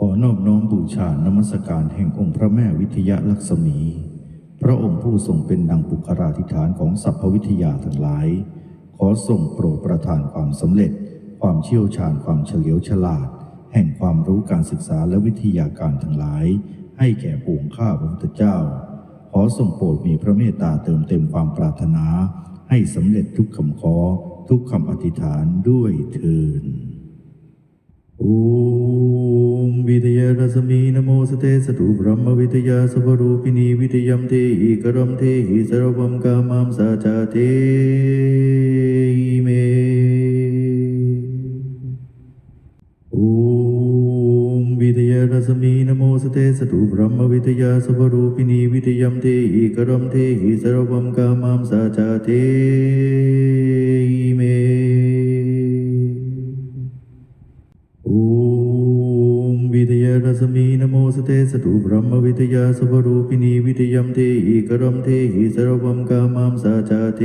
ขอนอบน้อมบูชานมัสการแห่งองค์พระแม่วิทยาลักษมี พระองค์ผู้ทรงเป็นดังปุคราธิฐานของสรรพวิทยาทั้งหลาย ขอทรงโปรดประทานความสำเร็จ ความเชี่ยวชาญความเฉลียวฉลาด แห่งความรู้การศึกษาและวิทยาการทั้งหลาย ให้แก่ปวงข้าพระพุทธเจ้า ขอทรงโปรดมีพระเมตตาเติมเต็มความปรารถนา ให้สำเร็จทุกคำขอทุกคำอธิษฐานด้วยเทินโอ มวิทยารัศมีนโมสเตสตุบรมวิทยาสวรูปินีวิทยมเท วิทยารัศมีนโมสเตสตุบรมวิทยาสวรูปินีวิทยมเทหิกรมเทหิสรวมกามามสาจาเท